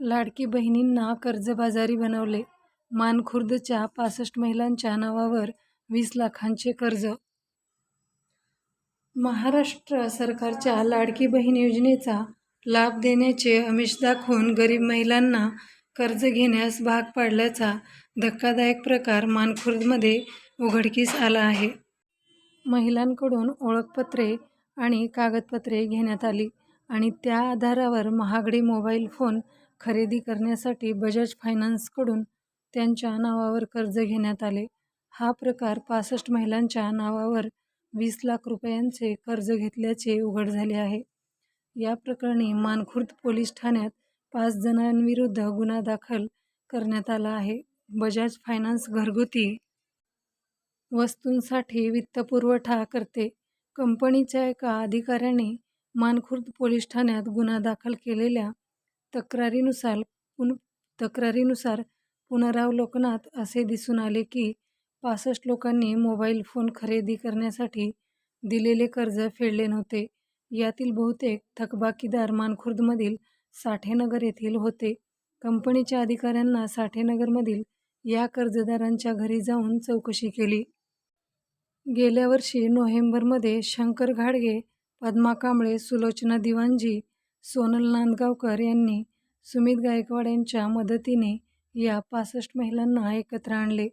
लाडकी बहिणींना कर्जबाजारी बनवले, मानखुर्दच्या पासष्ट महिलांच्या नावावर वीस लाखांचे कर्ज महाराष्ट्र सरकारच्या लाडकी बहीण योजनेचा लाभ देण्याचे अमिष दाखवून गरीब महिलांना कर्ज घेण्यास भाग पाडल्याचा धक्कादायक प्रकार मानखुर्दमध्ये उघडकीस आला आहे. महिलांकडून ओळखपत्रे आणि कागदपत्रे घेण्यात आली आणि त्या आधारावर महागडे मोबाईल फोन खरेदी करण्यासाठी बजाज फायनान्सकडून त्यांच्या नावावर कर्ज घेण्यात आले. हा प्रकार पासष्ट महिलांच्या नावावर वीस लाख रुपयांचे कर्ज घेतल्याचे उघड झाले आहे. या प्रकरणी मानखुर्द पोलीस ठाण्यात पाच जणांविरुद्ध गुन्हा दाखल करण्यात आला आहे. बजाज फायनान्स घरगुती वस्तूंसाठी वित्तपुरवठा करते. कंपनीच्या एका अधिकाऱ्याने मानखुर्द पोलीस ठाण्यात गुन्हा दाखल केलेल्या तक्रारीनुसार पुन तक्रारीनुसार पुनरावलोकनात असे दिसून आले की, पासष्ट लोकांनी मोबाईल फोन खरेदी करण्यासाठी दिलेले कर्ज फेडले नव्हते. यातील बहुतेक थकबाकीदार मानखुर्दमधील साठेनगर येथील होते. कंपनीच्या अधिकाऱ्यांना साठेनगरमधील या कर्जदारांच्या घरी जाऊन चौकशी केली. गेल्या वर्षी नोव्हेंबरमध्ये शंकर घाडगे, पद्मा कांबळे, सुलोचना दिवाणजी, सोनल नांदगावकर यांनी सुमित गायकवाड यांच्या मदतीने या पासष्ट महिलांना एकत्र आणले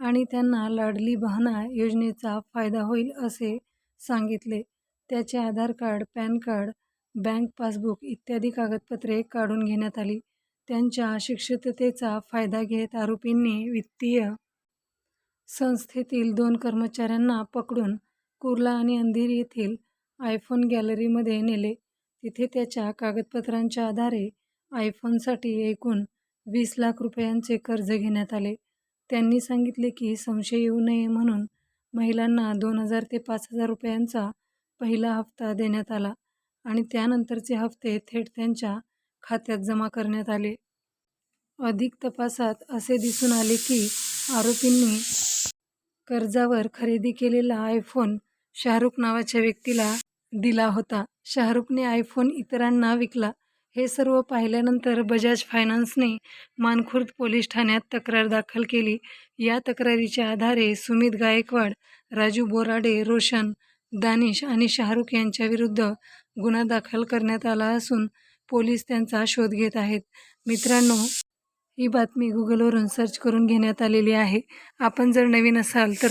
आणि त्यांना लाडली बहना योजनेचा फायदा होईल असे सांगितले. त्याचे Aadhaar card, PAN card, bank passbook इत्यादी कागदपत्रे काढून घेण्यात आली. त्यांच्या शिक्षिततेचा फायदा घेत आरोपींनी वित्तीय संस्थेतील दोन कर्मचाऱ्यांना पकडून कुर्ला आणि अंधेरी येथील आयफोन गॅलरीमध्ये नेले. तिथे त्याच्या कागदपत्रांच्या आधारे आयफोनसाठी एकूण वीस लाख रुपयांचे कर्ज घेण्यात आले. त्यांनी सांगितले की, संशय येऊ नये म्हणून महिलांना दोन हजार ते पाच हजार रुपयांचा पहिला हप्ता देण्यात आला आणि त्यानंतरचे हप्ते थेट त्यांच्या खात्यात जमा करण्यात आले. अधिक तपासात असे दिसून आले की, आरोपींनी कर्जावर खरेदी केलेला आयफोन शाहरुख नावाच्या व्यक्तीला दिला होता. शाहरुखने आयफोन इतरांना विकला. हे सर्व पाहिल्यानंतर बजाज फायनान्सने मानखुर्द पोलीस ठाण्यात तक्रार दाखल केली. या तक्रारीच्या आधारे सुमित गायकवाड, राजू बोराडे, रोशन, दानिश आणि शाहरुख यांच्याविरुद्ध गुन्हा दाखल करण्यात आला असून पोलीस त्यांचा शोध घेत आहेत. मित्रांनो, ही बातमी गुगलवरून सर्च करून घेण्यात आलेली आहे. आपण जर नवीन असाल तर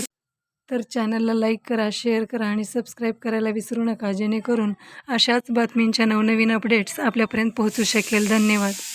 तर चॅनलला लाईक करा, शेअर करा आणि सबस्क्राईब करायला विसरू नका जेणेकरून अशाच बातमींच्या नवनवीन अपडेट्स आपल्यापर्यंत पोहोचू शकेल. धन्यवाद.